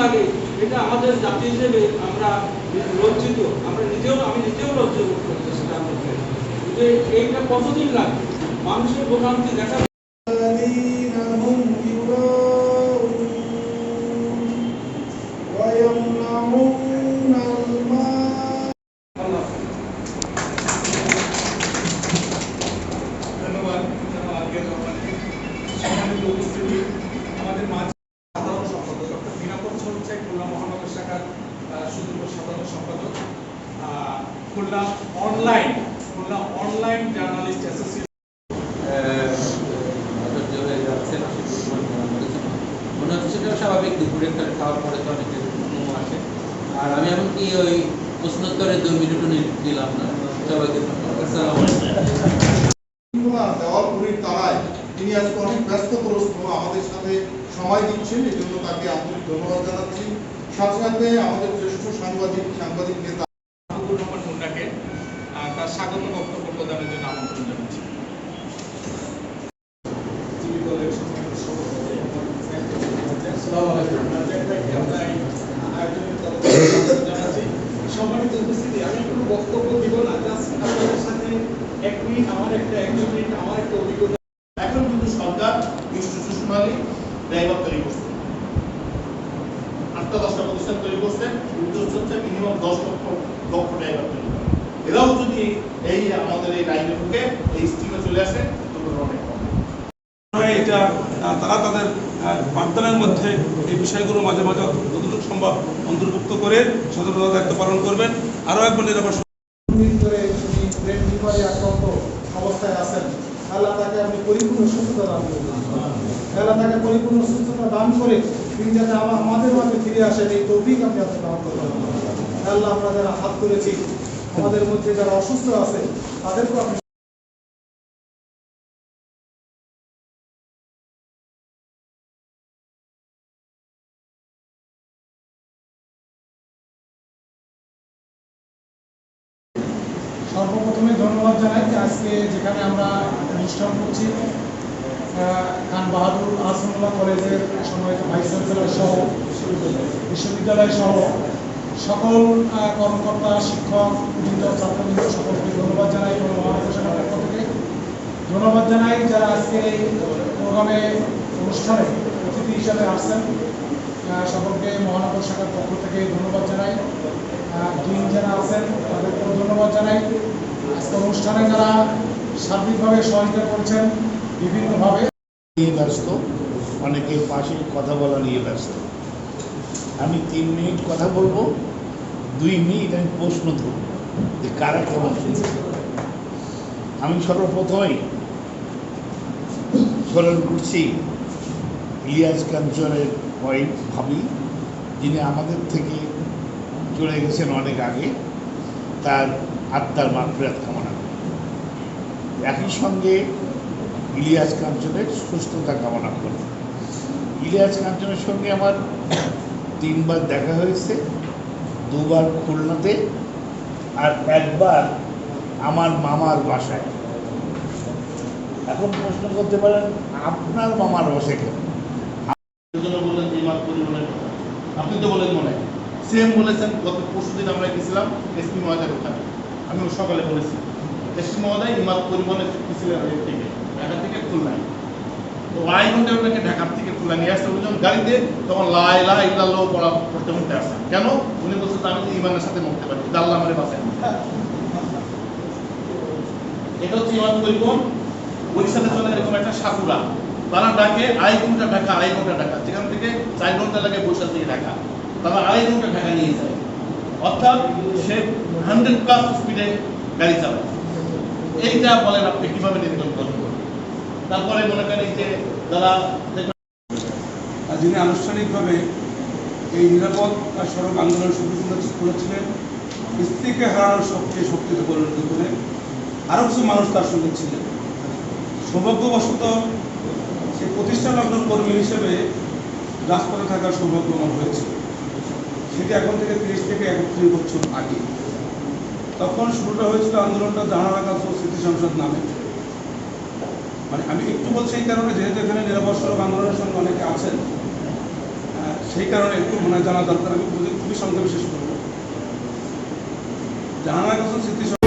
লাগে, এটা আমাদের জাতি হিসেবে আমরা লজ্জিত। আমরা নিজেও, আমি নিজেও লজ্জিত করতে চেষ্টা করতে এইটা কতদিন লাগে? মানুষের ভোগান্তি দেখা Khulna online Khulna online journalist association স্বাভাবিক দুপুরে একটা খাওয়ার পরে তো ঘুম আসে আর আমি এমনকি ওই দুই মিনিটও দিলাম না সবাইকে আলাইকুম দেওয়ালপুরীর তারায় তিনি আজকে অনেক আমাদের সাথে সময় দিচ্ছেন এই জন্য তাকে আন্তরিক ধন্যবাদ জানাচ্ছি সাথে সাথে আমাদের জ্যেষ্ঠ সাংবাদিক সাংবাদিক নেতা মাহবুবুর রহমান মুন্নাকে আহ, তার স্বাগত বক্তব্য প্রদানের জন্য আমন্ত্রণ জানাচ্ছি সম্মানিত উপস্থিতি আমি কোনো বক্তব্য দিব না জাস্ট আপনাদের সাথে এক মিনিট, আমার একটা একশো মিনিট, আমার একটা অভিজ্ঞতা। এখন কিন্তু সরকার ইনস্টিটিউশনালি ড্রাইভার তৈরি করছে। আটটা দশটা প্রতিষ্ঠান তৈরি করছে উদ্দেশ্য হচ্ছে মিনিমাম দশ লক্ষ লক্ষ ড্রাইভার তৈরি করা। এরাও যদি এই আমাদের এই লাইনে ঢুকে, এই স্টিমে চলে আসে অনেক এটা তারা তাদের মধ্যে এই বিষয়গুলো মাঝে মাঝে যতটুকু সম্ভব অন্তর্ভুক্ত করে সচেতনতা দায়িত্ব পালন করবেন। আরও একবার নিরাপদ আল্লাহ তাকে পরিপূর্ণ সুস্থতা দান পরিপূর্ণ সুস্থতা দান করে যাতে আমাদের ফিরে দান আল্লাহ আমরা যারা হাত আমাদের মধ্যে যারা অসুস্থ আছে, তাদেরকেও আপনি সর্বপ্রথমে ধন্যবাদ জানাই যে আজকে যেখানে আমরা অনুষ্ঠান করছি খান বাহাদুর আসমুল্লাহ কলেজের সম্মানিত ভাইস চ্যান্সেলর সহ, বিশ্ববিদ্যালয় সহ, সকল কর্মকর্তা, শিক্ষক বৃন্দ ছাত্রবৃন্দ সকলকে ধন্যবাদ জানাই এবং মহানগর শাখার পক্ষ থেকে। ধন্যবাদ জানাই যারা আজকে এই প্রোগ্রামে অনুষ্ঠানে অতিথি হিসাবে আসছেন। সকলকে মহানগর শাখার পক্ষ থেকে ধন্যবাদ জানাই। ডিন যারা আছেন, তাদেরকেও ধন্যবাদ জানাই। আজকে অনুষ্ঠানে যারা সার্বিকভাবে সহযোগিতা করছেন, বিভিন্নভাবে নিয়ে ব্যস্ত, অনেকে পাশে কথা বলা নিয়ে ব্যস্ত। আমি তিন মিনিট কথা বলব, দুই মিনিট আমি প্রশ্ন ধরব যে কারা কেমন শুনছে আমি সর্বপ্রথমেই স্মরণ করছি ইলিয়াস কাঞ্চনের ওয়াইফ ভাবি, যিনি আমাদের থেকে চলে গেছেন অনেক আগে, তার আত্মার মাফিরাত কামনা একই সঙ্গে ইলিয়াস কাঞ্চনের সুস্থতা কামনা করি। ইলিয়াস কাঞ্চনের সঙ্গে আমার তিনবার দেখা হয়েছে, দুবার খুলনাতে আর একবার আমার মামার বাসায়। এখন প্রশ্ন করতে পারেন, আপনার মামার বাসায় কেন? আপনি তো বলেন মনে। সেম বলেছেন, গত পরশু দিন আমরা গেছিলাম এসপি মহোদয়ের ওখানে। আমি সকালে বলেছি, এসপি মহোদয় ইমাম পরিবহনের গেছিলেন থেকে, ঢাকা থেকে খুলনায়। তো আড়াই ঘণ্টা ওনাকে ঢাকার থেকে খুলনা নিয়ে আসতে যখন গাড়িতে তখন লাই লা ইল্লাল্লাহ পড়া পড়তে পড়তে আসেন কেন? উনি বলছেন যে আমি তো ইমানের সাথে মরতে পারি। আল্লাহ আমারে বাঁচায়। এটা হচ্ছে ইমান পরিবহন। বরিশালে চলে এরকম একটা সাকুরা তারা ডাকে, আড়াই ঘণ্টা ঢাকা, আড়াই ঘণ্টা ঢাকা। যেখান থেকে চার ঘণ্টা লাগে বৈশাখ থেকে ঢাকা। তারা আড়াই ঘণ্টা ঢাকা নিয়ে যায় অর্থাৎ সে হান্ড্রেড প্লাস স্পিডে গাড়ি চালায় এইটা বলেন আপনি কীভাবে নিয়ন্ত্রণ করবেন তারপরে মনে করেন যে যারা যিনি আনুষ্ঠানিকভাবে এই নিরাপদ সড়ক আন্দোলন শুরু করে- করেছিলেন, স্ত্রীকে হারানোর সবচেয়ে শক্তিতে পরিণত করে আরও কিছু মানুষ তার সঙ্গে ছিলেন। সৌভাগ্যবশত সে প্রতিষ্ঠান লগ্ন কর্মী হিসেবে রাজপথে থাকার সৌভাগ্য আমার হয়েছে সেটি এখন থেকে তিরিশ থেকে একত্রিশ বছর আগে। তখন শুরুটা হয়েছিল আন্দোলনটা ও স্মৃতি সংসদ নামে। মানে আমি একটু বলছি এই কারণে, যেহেতু এখানে নিরাপদ আন্দোলনের সঙ্গে অনেকে আছেন সেই কারণে একটু মনে জানা দরকার। আমি খুবই- সংক্ষেপে শেষ করব। জাহানার কাছে স্মৃতি